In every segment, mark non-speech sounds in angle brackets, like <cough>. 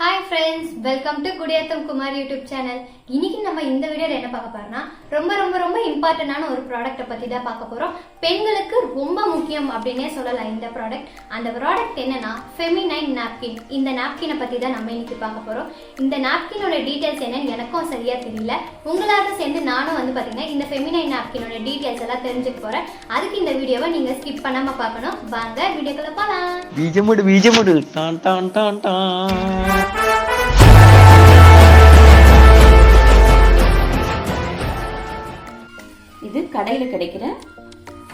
Hi friends welcome to Gudiyatham Kumar YouTube channel இன்னைக்கு நம்ம இந்த வீடியோவில் என்ன பார்க்க போறோம்னா ரொம்ப ரொம்ப ரொம்ப இம்பார்ட்டண்டான ஒரு ப்ராடக்ட்டை பற்றி தான் பார்க்க போகிறோம் பெண்களுக்கு ரொம்ப முக்கியம் அப்படின்னே சொல்லலாம் இந்த ப்ராடக்ட் அந்த ப்ராடக்ட் என்னன்னா ஃபெமினைன் நாப்கின் இந்த நாப்கினை பற்றி தான் நம்ம இன்னைக்கு பார்க்க போகிறோம் இந்த நாப்கினோட டீட்டெயில்ஸ் என்னன்னு எனக்கும் சரியாக தெரியல. உங்களோட சேர்ந்து நானும் வந்து பார்த்தீங்கன்னா இந்த ஃபெமினைன் நாப்கினோட டீட்டெயில்ஸ் எல்லாம் தெரிஞ்சுக்க போகிறேன் அதுக்கு இந்த வீடியோவை நீங்கள் ஸ்கிப் பண்ணாமல் பார்க்கணும். வாங்க வீடியோக்குள்ளே போகலாம் பீஜமுடு பீஜமுடு டான் டான் டான் டான். கடையில் கிடைக்கிற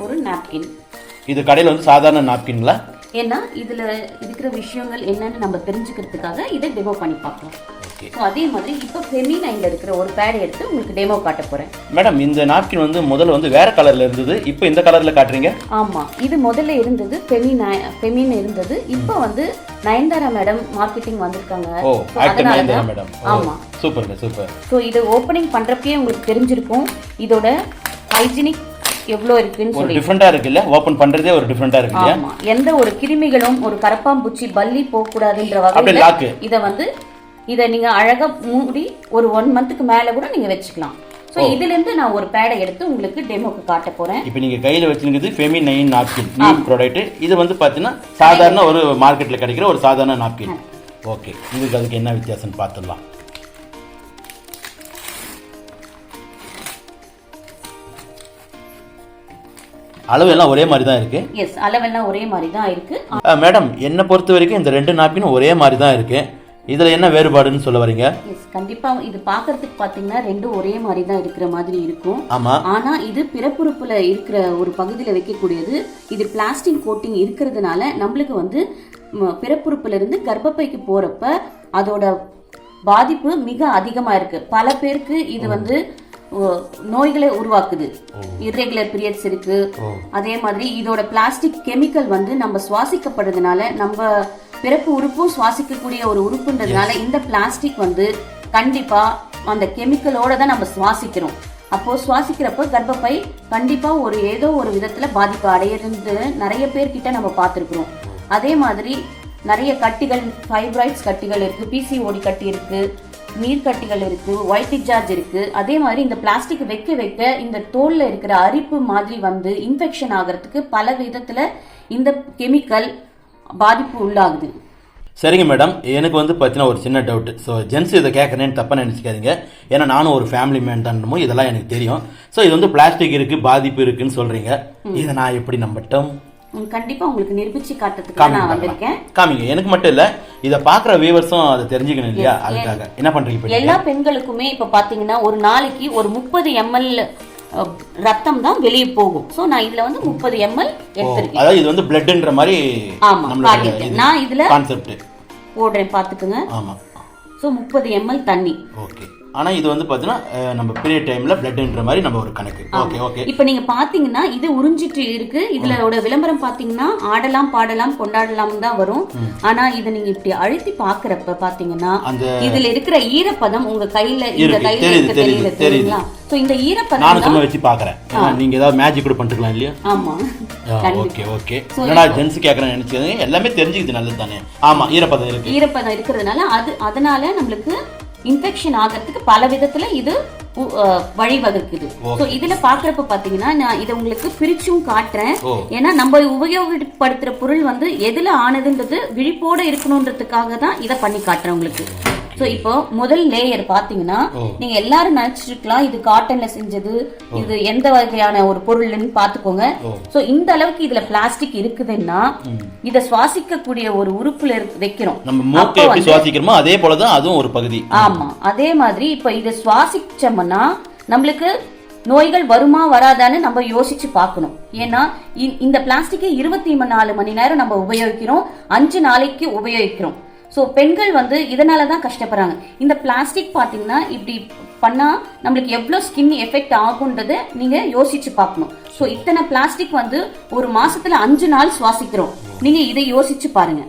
ஒரு நாப்கின் இது கடையில் வந்து சாதாரண நாப்கின்களா ஏன்னா இதுல இருக்கிற விஷயங்கள் என்னன்னு நம்ம தெரிஞ்சுக்கிறதுக்காக இதை டெமோ பண்ணி பார்க்கலாம் ஸோ அதே மாதிரி இப்போ ஃபெமினைன்ல இருக்கிற ஒரு பேட் எடுத்து உங்களுக்கு டெமோ காட்ட போறேன். மேடம் இந்த நாப்கின் வந்து முதல்ல வந்து வேற கலர்ல இருந்தது. இப்போ இந்த கலர்ல காட்டுறீங்க? ஆமா. இது முதல்ல இருந்தது ஃபெமினை ஃபெமின் இருந்தது. இப்போ வந்து நயன்தாரா மேடம் மார்க்கெட்டிங் வந்திருக்காங்க. ஓ ஆக்டர் நயன்தாரா மேடம் ஆமா. சூப்பருங்க சூப்பர். ஸோ இது ஓப்பனிங் பண்றப்பயே உங்களுக்கு தெரிஞ்சிருக்கும். இதோட ஹைஜீனிக் எவ்வளோ இருக்குன்னு ஒரு சொல்லி டிஃப்ரெண்டா இருக்குல்ல? ஓபன் பண்றதே ஒரு டிஃப்ரெண்டா இருக்கு எந்த ஒரு கிருமிகளும் ஒரு கரப்பாம்பூச்சி பல்லி போகக்கூடாதுன்ற. வகையில இத வந்து இத நீங்க அழகா மூடி ஒரு ஒன் மந்த்துக்கு மேல கூட நீங்க வச்சுக்கலாம். ஸோ இதுல இருந்து நான் ஒரு பேடை எடுத்து உங்களுக்கு டெமோக்கு காட்ட போறேன். இப்போ நீங்க கையில வச்சிருக்கிறது Femi nine napkin new product இது வந்து பாத்தீங்கன்னா சாதாரண ஒரு மார்க்கெட்ல கிடைக்கிற ஒரு சாதாரண நாப்கின் ஓகே இதுக்கு அதுக்கு என்ன வித்தியாசம்னு பார்த்துடலாம் அளவு எல்லாம் ஒரே மாதிரி தான் இருக்கு. எஸ் அளவெல்லாம் ஒரே மாதிரி தான் இருக்கு மேடம் என்னை பொறுத்த வரைக்கும் இந்த ரெண்டு நாப்கினும் ஒரே மாதிரி தான் இருக்கு. இதுல என்ன வேறுபாடுன்னு சொல்ல வரீங்க? எஸ் கண்டிப்பா இது பார்க்கிறதுக்கு பாத்தீங்கன்னா ரெண்டும் ஒரே மாதிரி தான் இருக்கிற மாதிரி இருக்கும். ஆமா. ஆனா இது பிறப்புறுப்புல இருக்கிற ஒரு பகுதியில வைக்கக்கூடியது. இது பிளாஸ்டிக் கோட்டிங் இருக்கிறதுனால நம்மளுக்கு வந்து ம், பிறப்புறுப்புல இருந்து கர்ப்பப்பைக்கு போறப்ப அதோட பாதிப்பு மிக அதிகமா இருக்கு. பல பேருக்கு இது வந்து நோய்களை உருவாக்குது. இர்ரெகுலர் பீரியட்ஸ் இருக்கு. அதே மாதிரி இதோட பிளாஸ்டிக் கெமிக்கல் வந்து நம்ம சுவாசிக்கப்படுறதுனால நம்ம பிறப்பு உறுப்பும் சுவாசிக்கக்கூடிய ஒரு உறுப்புன்றதுனால இந்த பிளாஸ்டிக் வந்து கண்டிப்பா அந்த கெமிக்கலோட தான் நம்ம சுவாசிக்கிறோம். அப்போ சுவாசிக்கிறப்ப கர்ப்பப்பை கண்டிப்பா ஒரு ஏதோ ஒரு விதத்துல பாதிப்பு அடையிறது நிறைய பேர்கிட்ட நம்ம பார்த்துருக்குறோம். அதே மாதிரி நிறைய கட்டிகள் ஃபைப்ராய்ட்ஸ் கட்டிகள் இருக்கு பிசிஓடி கட்டி இருக்கு. நீர் கட்டிகள் இருக்கு ஒயிட் டிஸ்சார்ஜ் இருக்கு. அதே மாதிரி இந்த பிளாஸ்டிக் வைக்க வைக்க இந்த தோல்ல இருக்கிற அரிப்பு மாதிரி வந்து இன்ஃபெக்ஷன் ஆகிறதுக்கு பல விதத்துல இந்த கெமிக்கல் பாதிப்பு உள்ளாகுது. சரிங்க மேடம் எனக்கு வந்து பார்த்தீங்கன்னா ஒரு சின்ன டவுட் ஸோ ஜென்ஸ் இதை கேட்குறேன்னு தப்பாக நினச்சிக்காதீங்க. ஏன்னா நானும் ஒரு ஃபேமிலி மேன் தானமோ இதெல்லாம் எனக்கு தெரியும். ஸோ இது வந்து பிளாஸ்டிக் இருக்கு பாதிப்பு இருக்குன்னு சொல்றீங்க. இதை நான் எப்படி நம்பட்டும்? உம், கண்டிப்பா உங்களுக்கு நிரூபிச்சு காட்டுறதுக்காக நான் வந்திருக்கேன். காமிங்க எனக்கு மட்டும் இல்லை இதை பார்க்குற வியூவர்ஸும் அதை தெரிஞ்சுக்கணும் இல்லையா? அதுக்காக. என்ன பண்ணுறீங்க எல்லா பெண்களுக்குமே இப்ப பாத்தீங்கன்னா ஒரு நாளைக்கு ஒரு முப்பது எம்எல் ரத்தம் தான் வெளியே போகும். சோ நான் இதுல வந்து முப்பது எம்எல் எடுத்திருக்கேன். அதாவது இது வந்து பிளட்ன்ற மாதிரி ஆமா காட்டியிருக்கேன் நான் இதுல கான்செப்ட் போடுறேன் பாத்துக்குங்க ஆமாம் சோ முப்பது எம்எல் தண்ணி. ஓகே ஆனால் இது வந்து பார்த்தீங்கன்னா அஹ், நம்ம பீரியட் டைமில் பிளட்ன்ற மாதிரி நம்ம ஒரு கணக்கு. ஓகே ஓகே இப்ப நீங்க பாத்தீங்கன்னா இது உறிஞ்சிட்டு இருக்கு. இதுலோட விளம்பரம் பாத்தீங்கன்னா ஆடலாம் பாடலாம் கொண்டாடலாம் தான் வரும். ஆனா இத நீங்க இப்படி அழுத்தி பாக்குறப்ப பாத்தீங்கன்னா அந்த- இதுல இருக்கிற ஈரப்பதம் உங்க கையில இந்த கையில இருக்க தெரியுது, தெரியல தெரியுது. தெரியுங்களா சோ இந்த ஈரப்பதம் தான் சும்மா வச்சு பார்க்குறேன் நீங்கள் ஏதாவது மேஜிக் கூட பண்ணிட்டுக்கலாம் இல்லையா? ஆமா. ஓகே ஓகே என்னடா ஜென்ஸ் கேட்குறேன் நினைச்சது எல்லாமே தெரிஞ்சுக்குது நல்லது தானே ஆமா ஈரப்பதம் இருக்கு. ஈரப்பதம் இருக்கிறதுனால அது அதனால நம்மளுக்கு இன்ஃபெக்ஷன் ஆகிறதுக்கு பல விதத்துல இது வழிவகுக்குது. ஸோ இதுல பாக்குறப்ப பாத்தீங்கன்னா நான் இதை உங்களுக்கு பிரிச்சும் காட்டுறேன். ஏன்னா நம்ம உபயோகப்படுத்துற பொருள் வந்து எதுல ஆனதுன்றது விழிப்போட இருக்கணுன்றதுக்காக தான் இதை பண்ணி காட்டுறேன் உங்களுக்கு. ஸோ இப்போ முதல் லேயர் பாத்தீங்கன்னா நீங்க எல்லாரும் நினைச்சிருக்கலாம் இது காட்டன்ல செஞ்சது இது எந்த வகையான ஒரு பொருள்னு பாத்துக்கோங்க. ஸோ இந்த அளவுக்கு இதுல பிளாஸ்டிக் இருக்குதுன்னா இதை சுவாசிக்கக்கூடிய ஒரு உறுப்புல வைக்கிறோம். நம்ம சுவாசிக்கிறோமோ அதே போல தான் அதுவும் ஒரு பகுதி. ஆமா. அதே மாதிரி இப்ப இதை சுவாசிச்சோம்னா நம்மளுக்கு நோய்கள் வருமா வராதான்னு நம்ம யோசிச்சு பார்க்கணும் ஏன்னா இந்த பிளாஸ்டிக்கை இருபத்தி நாலு மணி நேரம் நம்ம உபயோகிக்கிறோம் அஞ்சு நாளைக்கு உபயோகிக்கிறோம். ஸோ பெண்கள் வந்து இதனால தான் கஷ்டப்படுறாங்க. இந்த பிளாஸ்டிக் பார்த்தீங்கன்னா இப்படி பண்ணா நம்மளுக்கு எவ்வளோ ஸ்கின் எஃபெக்ட் ஆகுன்றதை நீங்க யோசிச்சு பார்க்கணும். ஸோ இத்தனை பிளாஸ்டிக் வந்து ஒரு மாசத்துல அஞ்சு நாள் சுவாசிக்கிறோம். நீங்க இதை யோசிச்சு பாருங்க.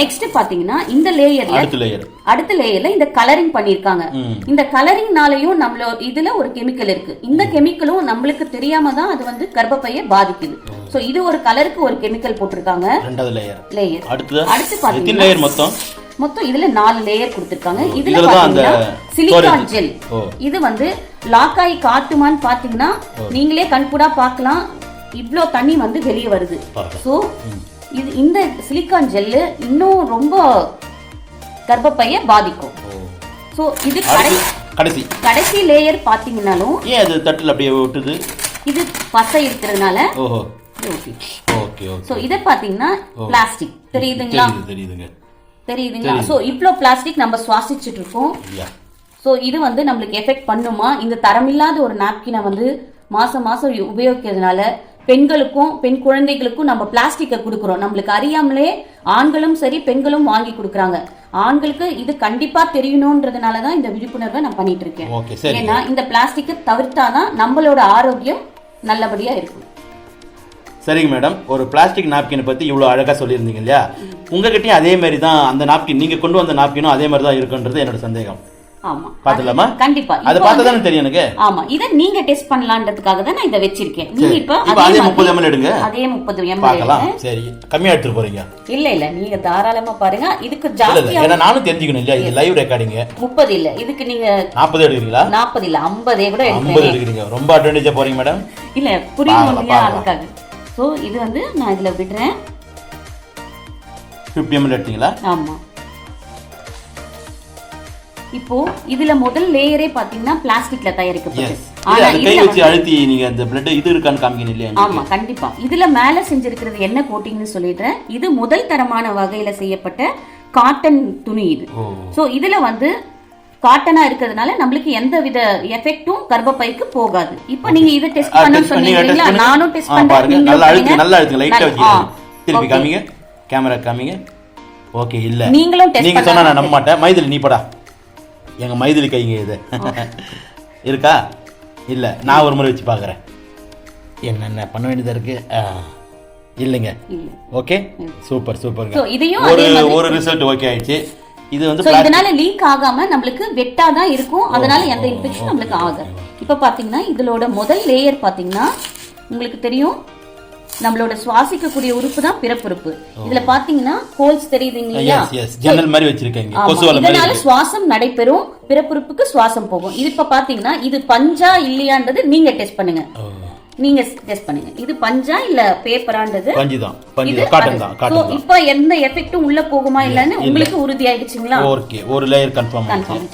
நெக்ஸ்ட் பாத்தீங்கன்னா இந்த லேயர்ல அடுத்த லேயர் அடுத்த லேயர்ல இந்த கலரிங் பண்ணிருக்காங்க இந்த கலரிங்னாலயும் நம்மள இதுல ஒரு கெமிக்கல் இருக்கு. இந்த கெமிக்கலும் நம்மளுக்கு தெரியாம தான் அது வந்து கர்ப்பப்பையை பாதிக்குது. ஸோ இது ஒரு கலருக்கு ஒரு கெமிக்கல் போட்டிருக்காங்க. ரெண்டாவது லேயர் லேயர் அடுத்து எத்தனை பாத்தீங்கன்னா லேயர் மொத்தம்? மொத்தம் இதுல நாலு லேயர் கொடுத்திருக்காங்க. இதுல பாத்தீங்கன்னா storage. ஜெல். இது வந்து லாக் ஆகி காட்டுமான்னு பாத்தீங்கன்னா நீங்களே கண்கூடா பார்க்கலாம். இவ்ளோ தண்ணி வந்து வெளியே வருது. ஸோ இது இந்த சிலிக்கான் ஜெல்லு இன்னும் ரொம்ப கர்ப்பப்பைய பாதிக்கும். ஸோ இது கடை அடுத்து கடைசி. கடைசி லேயர் பாத்தீங்கன்னாலும் ஏன் அது தட்டில் அப்படியே விட்டுது இது பசை இருக்கிறதுனால. ஓகே ஸோ இதை பாத்தீங்கன்னா பிளாஸ்டிக் தெரியுதுங்களா? தெரியுது தெரியுதுங்க. தெரியுதுங்களா? ஸோ இவ்ளோ பிளாஸ்டிக் நம்ம சுவாசிச்சுட்டு இருக்கோம் ஸோ இது வந்து நம்மளுக்கு எஃபெக்ட் பண்ணுமா? இந்த தரமில்லாத ஒரு நாப்கினை வந்து மாசம் மாசம் உ- உபயோகிக்கிறதுனால பெண்களுக்கும் பெண் குழந்தைகளுக்கும் நம்ம பிளாஸ்டிக்கை கொடுக்குறோம். நம்மளுக்கு அறியாமலே ஆண்களும் சரி பெண்களும் வாங்கி கொடுக்குறாங்க. ஆண்களுக்கு இது கண்டிப்பா தெரியணுன்றதுனால தான் இந்த விழிப்புணர்வை நான் பண்ணிட்டு இருக்கேன் ஏன்னா இந்த பிளாஸ்டிக்கை தவிர்த்தாதான் நம்மளோட ஆரோக்கியம் நல்லபடியா இருக்கும். சரிங்க மேடம். ஒரு பிளாஸ்டிக் நாப்கினை பத்தி இவ்வளவு அழகா சொல்லியிருந்தீங்க இல்லையா? உங்ககிட்டயும் அதே மாதிரி தான் அந்த நாப்கின் நீங்க கொண்டு வந்த நாப்கினும் அதே மாதிரி தான் இருக்குன்றது என்னோட சந்தேகம். ஆமா. பாத்துலாமா கண்டிப்பா. அதை பார்த்தா தெரியும் எனக்கு? ஆமா. இத நீங்க டெஸ்ட் பண்ணலான்றதுக்காக தான் நான் இதை வச்சிருக்கேன். நீங்க. இப்ப அதே மாதிரி- 30 ml எடுங்க. அதே முப்பது எம்எல் பார்க்கலாம். சரி. கம்மியா எடுத்துட்டு போறீங்க. இல்ல இல்ல. நீங்க தாராளமா பாருங்க. இதுக்கு இல்ல இல்ல. ஜாஸ்தியா ஏன்னா நானும் தெரிஞ்சுக்கணும் இல்லையா? இது லைவ் ரெக்கார்டிங் இல்ல. இதுக்கு நீங்க நாற்பது எடுக்கிறீங்களா? நாற்பது இல்ல. ஐம்பதே கூட எடுக்கிறீங்க. ரொம்ப அட்வான்டேஜா போறீங்க மேடம் இல்ல புரியும் இல்லையா. அதுக்காக. சோ இது வந்து நான் இதுல விடுறேன். ஃபிஃப்டி எம்எல் எடுத்தீங்களா? ஆமா. இப்போ இதுல முதல் லேயரே பாத்தீங்கன்னா பிளாஸ்டிக்ல தயாரிக்கப்பட்டது. அழுத்தி நீங்க அந்த பிளட் இது இருக்கான்னு காமிக்கணும் இல்லையா ஆமா கண்டிப்பா. இதுல மேல செஞ்சிருக்கிறது என்ன கோட்டிங்னு சொல்லிடுறேன். இது முதல் தரமான வகையில செய்யப்பட்ட காட்டன் துணி இது. சோ இதுல வந்து காட்டனா இருக்கிறதுனால நம்மளுக்கு எந்த வித எஃபெக்டும் கர்ப்பப்பைக்கு போகாது. இப்போ நீங்க இதை டெஸ்ட் பண்ண test பண்ணி, சொன்னீங்க test இல்லையா பண்ணி. நானும் டெஸ்ட் நீங்களும் நல்லா அழுத்து. நல்லா அழுத்து லைட்டா நல்ல- வச்சுக்கிறேன் ஆ, திருப்பி. காமிங்க. கேமரா காமிங்க. ஓகே இல்ல. நீங்களும் நீங்க சொன்னா. நான் நம்ப மாட்டேன் மைதிலி நீ படா. எங்க மைதிலி கைங்க இது. <laughs> இருக்கா? இல்ல. நான் ஒரு முறை வச்சு பாக்குறேன். என்னென்ன பண்ண வேண்டியதா இருக்கு? ஆ, இல்லைங்க. இல்ல. ஓகே சூப்பர் இதையும் ஒரு ஒரு ரிசல்ட் ஓகே ஆயிடுச்சு. இது வந்து இதனால லீக் ஆகாம நம்மளுக்கு வெட்டா தான் இருக்கும். அதனால எந்த இன்ஃபெக்ஷன் நம்மளுக்கு ஆகாது. இப்போ பாத்தீங்கன்னா இதோட முதல் லேயர் பாத்தீங்கன்னா உங்களுக்கு தெரியும். நம்மளோட சுவாசிக்கக்கூடிய உறுப்பு தான் பிறப்புறுப்பு. இதுல பாத்தீங்கன்னா ஹோல்ஸ் தெரியுதுங்க இல்லையா? ஜன்னல் மாதிரி வச்சிருக்கீங்க. இதனால. சுவாசம் நடைபெறும். பிறப்புறுப்புக்கு சுவாசம் போகும். இது இப்ப பாத்தீங்கன்னா இது பஞ்சா இல்லையான்றது நீங்க டெஸ்ட் பண்ணுங்க. ஓ, நீங்க டெஸ்ட் பண்ணுங்க. இது பஞ்சா இல்ல பேப்பரான்றது பஞ்சு தான் பஞ்சு காட்டன். தான். காட்டன் இப்ப எந்த எஃபெக்டும் உள்ள போகுமா இல்லன்னு உங்களுக்கு உறுதி ஆயிடுச்சுங்களா ஓகே ஒரு லேயர் கன்ஃபார்ம்.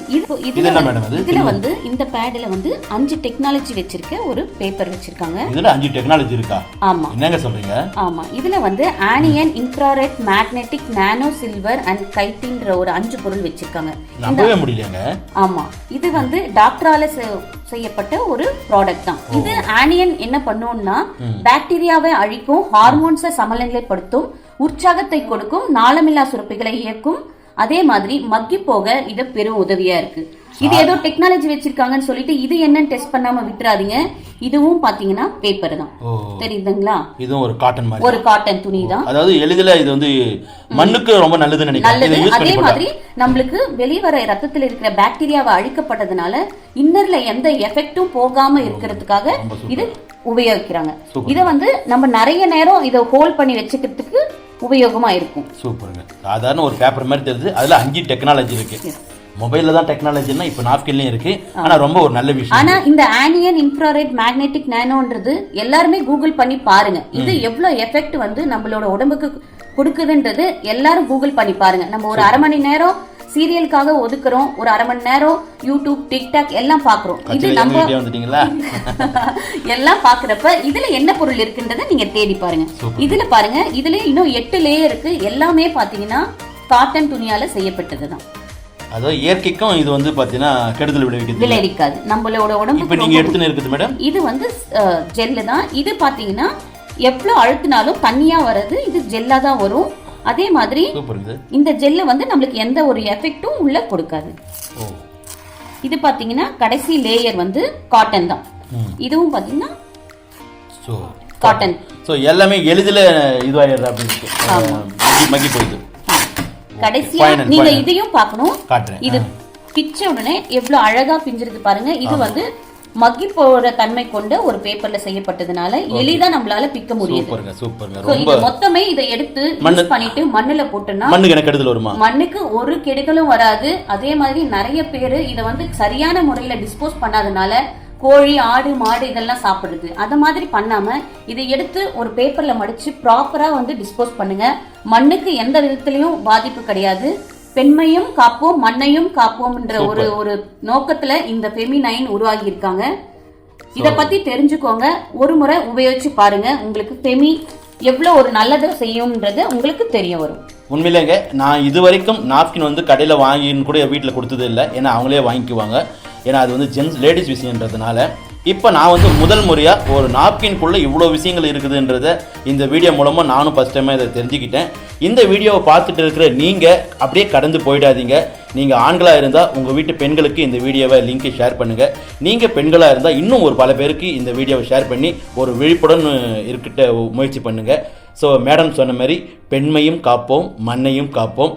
இது- இது இதுல என்ன மேடம் இது? இதுல வந்து இந்த பேட்ல வந்து அஞ்சு டெக்னாலஜி வச்சிருக்க ஒரு பேப்பர் வச்சிருக்காங்க. இதுல அஞ்சு டெக்னாலஜி இருக்கா? ஆமா. என்னங்க சொல்றீங்க? ஆமா. இதுல வந்து onion infrared magnetic nano silver and கைட்டின்ற ஒரு அஞ்சு பொருள் வச்சிருக்காங்க. நம்பவே முடியலங்க ஆமா. இது வந்து டாக்டரால செய்யப்பட்ட ஒரு ப்ராடக்ட் தான். இது ஆனியன் என்ன பண்ணும்னா பாக்டீரியாவை அழிக்கும் ஹார்மோன்ஸை சமநிலைப்படுத்தும் உற்சாகத்தை கொடுக்கும் நாளமில்லா சுரப்பிகளை இயக்கும். அதே மாதிரி மக்கி போக இது பெரும் உதவியா இருக்கு. இது ஏதோ டெக்னாலஜி வச்சிருக்காங்கன்னு சொல்லிட்டு இது என்னன்னு டெஸ்ட் பண்ணாம விட்டுறாதீங்க. இதுவும் பாத்தீங்கன்னா பேப்பர் தான். தெரியுதுங்களா? இதுவும் ஒரு காட்டன் மாதிரி. ஒரு காட்டன் துணி தான். அதாவது எளிதில் இது வந்து மண்ணுக்கு ரொம்ப நல்லதுன்னு நினைக்கிறேன். அதே மாதிரி நம்மளுக்கு வெளிவர ரத்தத்துல இருக்கிற பாக்டீரியாவை அழிக்கப்பட்டதுனால இன்னர்ல எந்த எஃபெக்டும் போகாம இருக்கிறதுக்காக. இது உபயோகிக்கிறாங்க. இத வந்து நம்ம நிறைய நேரம் இத ஹோல்ட் பண்ணி வச்சுக்கிறதுக்கு உபயோகமா இருக்கும். சூப்பருங்க. சாதாரண ஒரு பேப்பர் மாதிரி தெரியுது. அதுல அஞ்சு டெக்னாலஜி இருக்கு. மொபைல்ல தான் டெக்னாலஜினா இப்போ நாப்கின்லயும் இருக்கு. ஆனா ரொம்ப ஒரு நல்ல விஷயம். ஆனா இந்த ஆனியன் இன்ஃப்ராரெட் மேக்னெட்டிக் நானோன்றது எல்லாருமே கூகுள் பண்ணி பாருங்க. இது எவ்வளவு எஃபெக்ட் வந்து நம்மளோட உடம்புக்கு கொடுக்குதுன்றது எல்லாரும் கூகுள் பண்ணி பாருங்க. நம்ம ஒரு அரை மணி நேரம் சீரியலுக்காக ஒதுக்குறோம். ஒரு அரை மணி நேரம் யூடியூப் டிக்டாக் எல்லாம் பாக்குறோம். இது நம்ம <laughs> எல்லாம் பாக்குறப்ப இதுல என்ன பொருள் இருக்குன்றத நீங்க தேடி பாருங்க. இதுல பாருங்க. இதுல இன்னும் எட்டு லேயர் இருக்கு. எல்லாமே பாத்தீங்கன்னா காட்டன் துணியால செய்யப்பட்டதுதான். அதாவது இயற்கைக்கும் இது வந்து பாத்தீங்கன்னா கெடுதல் விளைவிக்குது. விளைவிக்காது. நம்மளோட இப்போ உடம்புக்கு நீங்க ரொம்ப எடுத்துன்னு இருக்குது மேடம்? இது வந்து ஜெல்லு தான். இது பாத்தீங்கன்னா எவ்வளவு அழுத்தினாலும் தண்ணியா வர்றது இது ஜெல்லா தான் வரும். அதே மாதிரி இந்த ஜெல்லு வந்து நம்மளுக்கு எந்த ஒரு எஃபெக்டும் உள்ள கொடுக்காது. இது பாத்தீங்கன்னா கடைசி லேயர் வந்து காட்டன் தான். இதுவும் பாத்தீங்கன்னா ஸோ காட்டன். ஸோ எல்லாமே எளிதில் இதுவாயிடுற அப்படி இருக்கு மக்கி மக்கி போயிடுது. கடைசியா நீங்க. இதையும் பார்க்கணும். இது பிச்ச உடனே எவ்வளவு அழகா பிஞ்சிருக்கு பாருங்க. இது வந்து மக்கி போற தன்மை கொண்ட ஒரு பேப்பர்ல செய்யப்பட்டதுனால எளிதா நம்மளால பிக்க முடியுது. சூப்பருங்க மொத்தமே இதை எடுத்து யூஸ் பண்ணிட்டு மண்ணுல வருமா? மண்ணுக்கு ஒரு கெடுதலும் வராது. அதே மாதிரி நிறைய பேர் இதை வந்து சரியான முறையில டிஸ்போஸ் பண்ணாதனால கோழி ஆடு மாடு இதெல்லாம் சாப்பிடுது அத மாதிரி பண்ணாம இதை எடுத்து ஒரு பேப்பர்ல மடிச்சு ப்ராப்பரா வந்து டிஸ்போஸ் பண்ணுங்க. மண்ணுக்கு எந்த விதத்திலையும் பாதிப்பு கிடையாது. பெண்மையும் காப்போம் மண்ணையும் காப்போம்ன்ற ஒரு ஒரு நோக்கத்துல இந்த ஃபெமி நைன் உருவாகி இருக்காங்க இத பத்தி தெரிஞ்சுக்கோங்க. ஒரு முறை உபயோகிச்சு பாருங்க. உங்களுக்கு ஃபெமி எவ்வளவு ஒரு நல்லதை செய்யும்ன்றது உங்களுக்கு தெரிய வரும். உண்மையிலேங்க நான் இது வரைக்கும் நாப்கின் வந்து கடையில் வாங்கின்னு கூட வீட்டில் கொடுத்தது இல்லை. ஏன்னா அவங்களே வாங்கிக்குவாங்க. ஏன்னா அது வந்து ஜென்ஸ் லேடிஸ் விஷயன்றதுனால இப்போ நான் வந்து முதல் முறையாக ஒரு நாப்கின்குள்ளே இவ்வளோ விஷயங்கள் இருக்குதுன்றத இந்த வீடியோ மூலமாக நானும் ஃபஸ்ட் டைமாக இதை தெரிஞ்சுக்கிட்டேன். இந்த வீடியோவை பார்த்துட்டு இருக்கிற நீங்கள் அப்படியே கடந்து போயிடாதீங்க. நீங்கள் ஆண்களாக இருந்தால் உங்கள் வீட்டு பெண்களுக்கு இந்த வீடியோவை லிங்கை ஷேர் பண்ணுங்கள் நீங்கள் பெண்களாக இருந்தால் இன்னும் ஒரு பல பேருக்கு இந்த வீடியோவை ஷேர் பண்ணி ஒரு விழிப்புடன் இருக்கிட்ட முயற்சி பண்ணுங்கள் ஸோ மேடம் சொன்ன மாதிரி பெண்மையும் காப்போம் மண்ணையும் காப்போம்.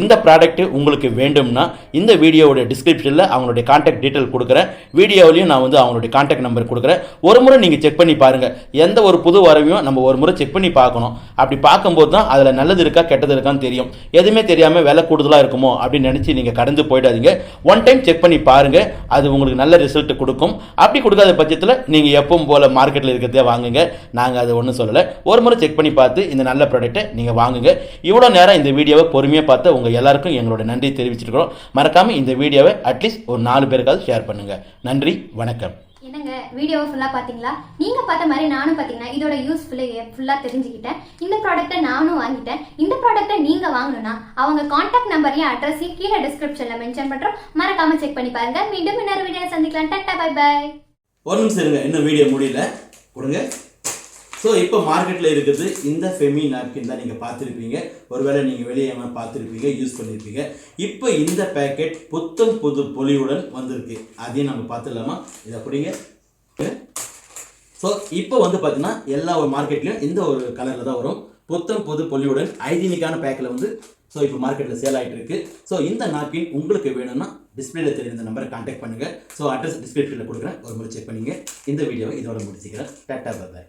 இந்த ப்ராடக்ட்டு உங்களுக்கு வேண்டும்னா இந்த வீடியோவோட டிஸ்கிரிப்ஷனில் அவங்களுடைய காண்டாக்ட் டீட்டெயில் கொடுக்குறேன். வீடியோவிலையும் நான் வந்து அவங்களுடைய காண்டாக்ட் நம்பர் கொடுக்குறேன். ஒரு முறை நீங்கள் செக் பண்ணி பாருங்கள் எந்த ஒரு புது வரவையும் நம்ம ஒரு முறை செக் பண்ணி பார்க்கணும். அப்படி பார்க்கும்போது தான் அதில் நல்லது இருக்கா கெட்டது இருக்கான்னு தெரியும். எதுவுமே தெரியாமல் விலை கூடுதலாக இருக்குமோ அப்படின்னு நினச்சி நீங்கள் கடந்து போயிடாதீங்க. ஒன் டைம் செக் பண்ணி பாருங்கள் அது உங்களுக்கு நல்ல ரிசல்ட் கொடுக்கும். அப்படி கொடுக்காத பட்சத்தில் நீங்கள் எப்பவும் போல் மார்க்கெட்டில் இருக்கிறதே வாங்குங்க. நாங்கள் அதை ஒன்றும் சொல்லலை. ஒரு முறை செக் பண்ணி பார்த்து இந்த நல்ல ப்ராடக்ட்டை நீங்கள் வாங்குங்க. இவ்வளோ நேரம் இந்த வீடியோவை பொறுமையாக பார்த்து உங்கள் எல்லாருக்கும் எங்களோட நன்றி தெரிவிச்சிருக்கிறோம். மறக்காமல் இந்த வீடியோவை அட்லீஸ்ட் ஒரு நாலு பேருக்காவது ஷேர் பண்ணுங்கள் நன்றி வணக்கம். என்னங்க? வீடியோவை ஃபுல்லாக பார்த்தீங்களா நீங்கள் பார்த்த மாதிரி நானும் பார்த்தீங்கன்னா இதோட யூஸ் ஃபுல்லாக தெரிஞ்சுக்கிட்டேன். இந்த ப்ராடக்ட்டை நானும் வாங்கிட்டேன். இந்த ப்ராடக்ட்டை நீங்கள் வாங்கணும்னா அவங்க காண்டாக்ட் நம்பரையும் அட்ரஸையும் கீழே டிஸ்கிரிப்ஷனில் மென்ஷன் பண்ணுறோம் மறக்காம செக் பண்ணி பாருங்க. மீண்டும் இன்னொரு வீடியோ சந்திக்கலாம். டாட்டா பை பை ஒரு நிமிஷம் இருங்க. இன்னும் வீடியோ முடியல. கொடுங்க. ஸோ இப்போ மார்க்கெட்டில் இருக்கிறது இந்த ஃபெமி நாப்கின் தான் நீங்கள் பார்த்துருப்பீங்க. ஒருவேளை நீங்கள் வெளியே எவன் பார்த்துருப்பீங்க யூஸ் பண்ணியிருப்பீங்க இப்போ இந்த பேக்கெட் புத்தம் புது பொலிவுடன் வந்திருக்கு. அதையும் நம்ம பார்த்துடலாமா? இதை அப்படிங்க ஸோ இப்போ வந்து பார்த்தீங்கன்னா எல்லா ஒரு மார்க்கெட்லையும் இந்த ஒரு கலரில் தான் வரும். புத்தம் புது பொலிவுடன் ஹைஜீனிக்கான பேக்கில் வந்து ஸோ இப்போ மார்க்கெட்டில் சேல் ஆகிட்டு இருக்கு. ஸோ இந்த நாப்கின் உங்களுக்கு வேணும்னா டிஸ்பிளேல தெரியும் இந்த நம்பரை கான்டாக்ட் பண்ணுங்கள் ஸோ அட்ரஸ் டிஸ்கிரிப்ஷனில் கொடுக்குறேன். ஒரு முறை செக் பண்ணிங்க. இந்த வீடியோவை இதோட முடிச்சுக்கிறேன். டாட்டா பாய்